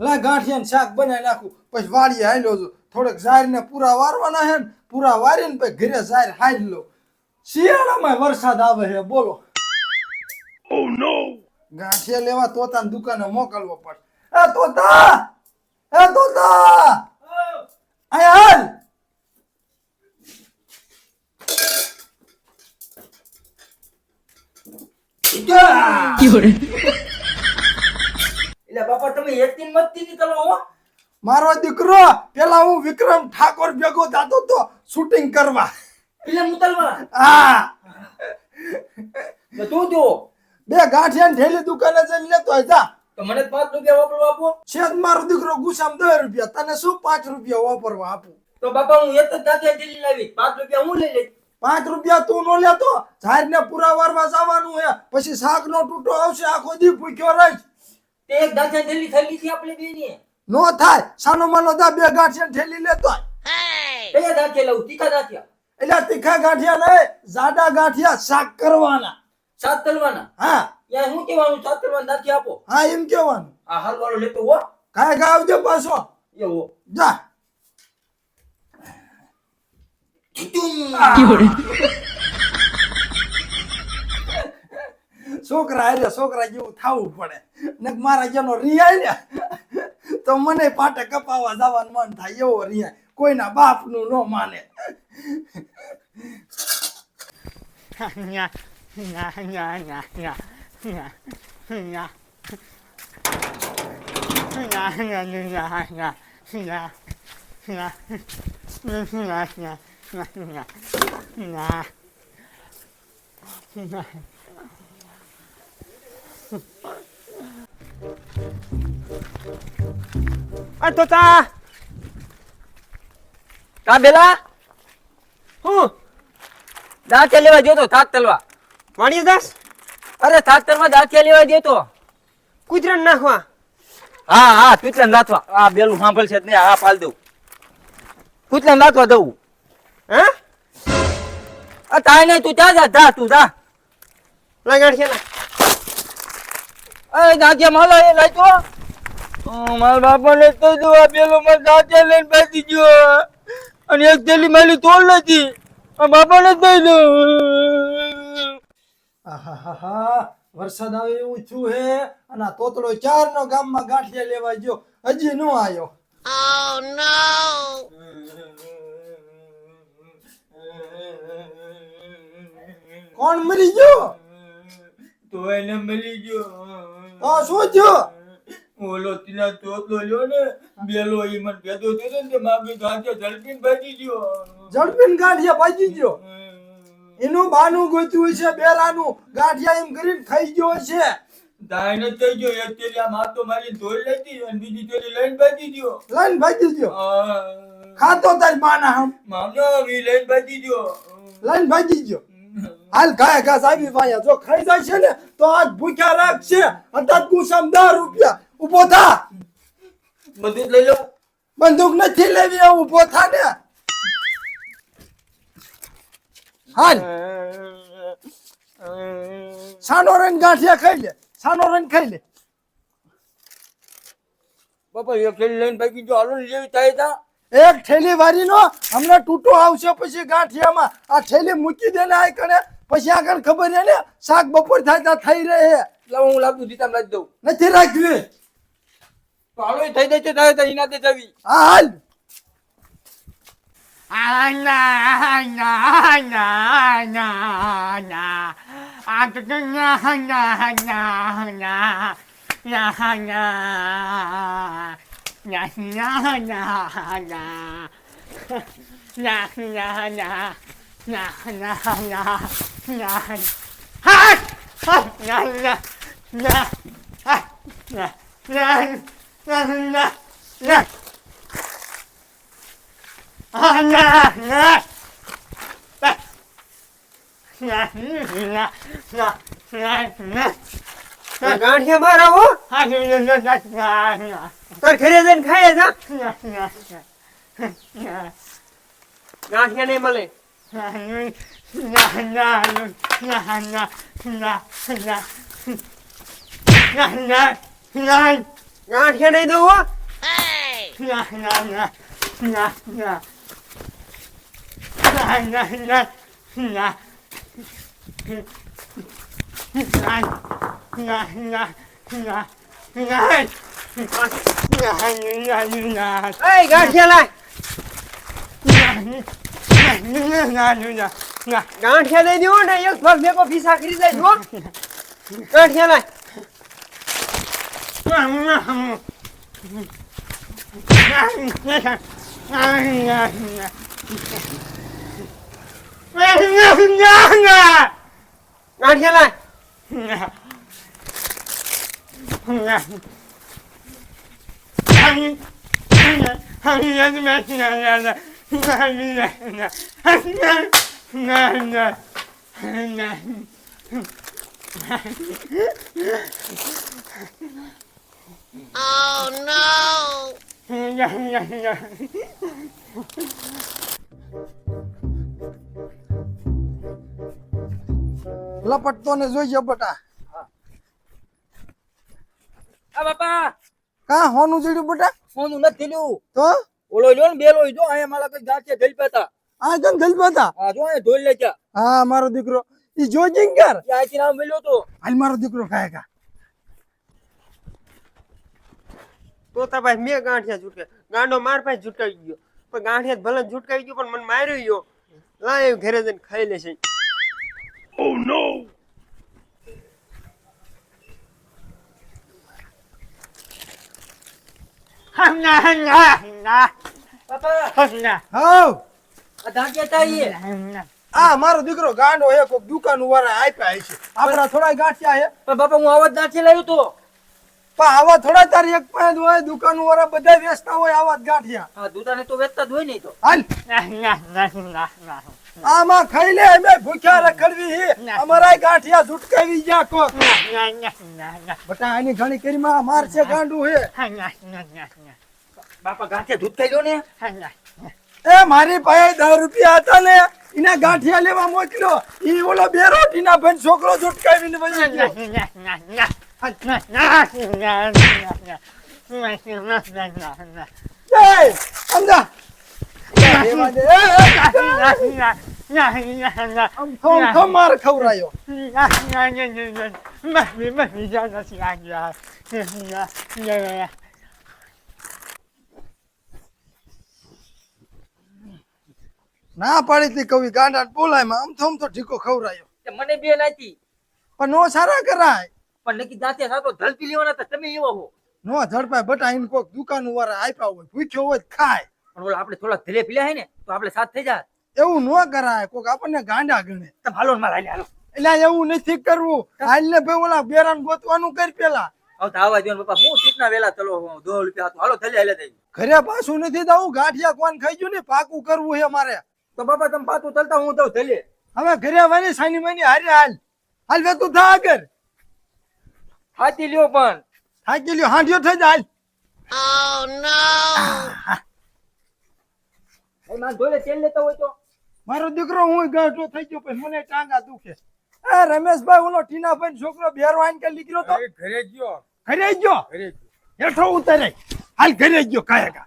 લા ગાંઠિયા શાક બનાવી નાખું. પછી વાડીએ હાલ્યો છું. થોડેક ઝારને પૂરા વારવાના હે ને પૂરા વારીને પછી ઘરે ઝાર હારી લો શિયાળામાં વરસાદ આવે છે બોલો. ગાંઠિયા લેવા તોતાની દુકાને મોકલવો પડે એ તોતા! એ તોતા! અહીંયા હાલ! એટલે બાપા તમે એકથી મતથી નીકળો હો. મારો દીકરો પેલા હું વિક્રમ ઠાકોર ભેગો જાતો તો શૂટિંગ કરવા. એટલે મુતલવા? હા. તો તું જો. બે ગાંઠિયા ઢેલી દુકાને જઈને લેતો હોય જા. તો મને પાંચ રૂપિયા વાપરવા આપો. શેત મારો દીકરો ગુસામ દસ રૂપિયા તને શું પાંચ રૂપિયા વાપરવા આપું? તો બાપા હું એક જ દાંતે ઢીલી લાવી. પાંચ રૂપિયા હું લઈ લઈશ? પાંચ રૂપિયા તું નો લેતો ને પૂરા વારવા જવાનું હે પછી શાક નો ટૂટો આવશે આખો દી ભૂખ્યો રહીશ. તે એક લીધી આપણે નો થાય. સાનો માનો દા બે ગાંઠિયા ઠેલી લેતો. કયા દાંતે લઉં? તીખા ગાંઠિયા. એટલે તીખા ગાંઠિયા નહીં જાડા ગાંઠિયા શાક કરવાના. સાત કરવાના? હા. યા શું કેવાનું સાત તલવાના દાંતી આપો. હા એમ કેવાનું આ હલવાળો લેતો હો. કાય કાય આવજો પાછો. એવો. જા. છોકરા એટલે છોકરા જેવું થવું પડે. ને મારા જેનો રિયા ને તો મને પાટે કપાવા જવાનું મન થાય એવો રિયાય કોઈના બાપનું ન માને. Nya, આ તો તા. તા બેલા. હું? દાંત લેવા જતો થાત તલવા. વાણિયા દાસ? અરે થાત તલવા દાંત લેવા જતો કુતરાને નાખવા. હા હા કુતરાને નાખવા આ બેલું સાંભળશે ને હા પાલ દઉં. કુતરાને નાખવા દઉં. હે? આ તાય નહીં તું જા જા જા તું જા. લગાડ છે ના. અરે દાંતિયા માલો એ લઈ તો મારા બાપાને કહી આ પેલો મારા દાંતિયા લઈને બેસી ગયો. અને એક થેલી મારી તોડ નથી બાપાને બાપા ને કહી દઉં. આહાહાહા, વરસાદ આવે એવું થયું હે? અને આ તોતડો ચાર નો ગામમાં ગાંઠિયા લેવા ગયો. હજી નો આવ્યો કોણ મરી ગયો? તો એને મરી ગયો. તો શું થયું? ઓલો તીના તોતલો લ્યો ને બેલો ઈ મન ભેદો થયો ને માગી ગાંઠિયા ઝડપીને ભાગી ગયો. ઝડપીને ગાંઠિયા ભાગી ગયો? એનું બાનું ગોત્યું છે બેરાનું ગાંઠિયા એમ કરીને ખાઈ ગયો છે દાયને થઈ ગયો એક તેલી આમ હાથ તો મારી ધોઈ લેતી અને બીજી તેલી લઈને ભાગી ગયો. લઈને ભાગી ગયો? આ, ખાતો તારી માના હમ? મામા વી લઈને ભાગી ગયો. લઈને ભાગી ગયો? હાલ ખાય ઘાસ આવી પાયા જો ખાઈ જાય છે ને તો આજ ભૂખ્યા રાખશે અત્યારે ગુસામ દસ રૂપિયા. ઊભો થા. જ લઈ લો. બંદૂક નથી લેવી ઊભો થા ને. હાલ. સાનો રંગ ગાંઠિયા ખાઈ લે. સાનો ખાઈ લે. બાપા એક થેલી લઈને ભાઈ ગયો. હાલો લેવી થાય તા. એક થેલી વારી નો હમણાં તૂટો આવશે પછી ગાંઠિયામાં. આ થેલી મૂકી દે ને આ કણે. પછી આગળ ખબર છે ને શાક બપોર થાય ત્યાં થઈ રહે લાવ હું લાગતું દીતામ લાવી દઉં. નથી રાખવી તો હાલો એ થઈ જાય છે થાય તો એના તે જવી હા હાલ. Anya, anya, anya, ના ના ના ના હા ના ના ના ના ના ના ના Ah, nah, nah. ગાંઠિયા મારા હો તાર ઘરે મળે Hey, guys, here, like. ગાંઠિયા લઈ દો ને એક ભાગ મેકો પીસા કરી જાય જો ગાંઠિયા લાય ગાંઠિયા લાય હમ હમ લપટતો ને જોઈએ બટા આ બાપા કા હોનું જીડ્યું બટા ફોન નથી થયેલું તો ઓલો જો ને બેલો જો અહીંયા મારા કઈ ગાંઠે જઈ પેતા આ જન જલપા પેતા આ જો અહીંયા ધોઈ લેજા. હા મારો દીકરો. ઈ જો જિંગર? ત્યાંથી નામ મળ્યો તો. હાલ મારો દીકરો ખાય કા તોતા ભાઈ મેં ગાંઠિયા ઝૂટકે ગાંડો માર પાસે ઝૂટકાવી ગયો. પણ ગાંઠિયા ભલે ઝૂટકાવી ગયો પણ મને માર્યો ગયો. લાય ઘરે જઈને ખાઈ લેશે. ઓ હાવ આ મારો દીકરો ગાંડો હે કોક દુકાન વાળા આપ્યા છે. આપડા થોડા ગાંઠિયા હે. પણ બાપા હું આવા જ ગાંઠિયા લાવ્યો તો. પણ આવા થોડા તારી એક પાંચ હોય દુકાન વાળા બધા વેચતા હોય આવા જ ગાંઠિયા. આ દુકાને તો વેચતા જ હોય નહીં તો. હાલ. આમાં ખાઈ લે અમે ભૂખ્યા રખડવી હે અમારા ગાંઠિયા ઝુટકાવી ગયા કો બટા આની ઘણી કરીમાં માર છે ગાંડું હે બાપા ગાંઠિયા દૂધ દો ને એ મારી પાસે દસ રૂપિયા હતા ને એના ગાંઠિયા લેવા મોકલ્યો ઈ ઓલો બે રોટીના ભાઈ છોકરો ઝુટકાવીને વહી ગયો એ સમજા એ, આમ થમ થમ ના પાડી તી કવિ ગાંડા બોલાયમાં. આમ થોમ તો ઠીકો ખવરાયો મને બે નાતી પણ નો સારા કરાય. પણ નક્કી દાંતિયા સાતો ધલપી લેવાના તો તમે એવા હો. નો ઝડપાય. બટા ઇન કોક દુકાન વાળા આપ્યા હોય ભૂખ્યો હોય ખાય. પણ ઓલા આપણે થોડા ધીરે પીલા હે ને તો આપણે સાથ થઈ જાય એવું નો કરાય કોક આપણને ગાંડા ગણે. તમે હાલો ને મારા હાલો એટલે એવું નથી કરવું. હાલ ને ભાઈ ઓલા બેરાન ગોતવાનું કરી પેલા. હવે તો આવા દો બાપા હું સીટના વેલા ચલો દો રૂપિયા હતું હાલો થલે હાલે થઈ ઘરે પાછું નથી દઉં ગાંઠિયા કોણ ખાઈ ગયું ને પાકું કરવું છે મારે. તો બાપા તમે પાતું ચલતા હું તો થલે. હવે ઘરે વાની સાની માની હારે હાલ. હાલ વે તું થા આગળ. થાકી લ્યો પણ. થાકી લ્યો હાંડ્યો થઈ જાય Oh એ માન ધોલે તેલ લેતા હોય તો? મારો દીકરો હું ગાંઠો થઈ ગયો પછી મને ટાંગા દુખે. એ રમેશભાઈ ઓલો ટીનાભાઈ નો છોકરો બેરો આઈને કે નીકળ્યો તો? ઘરે ગયો. ઘરે ગયો? ઘરે ગયો. હેઠો ઉતરે. હાલ ઘરે ગયો કાયા કા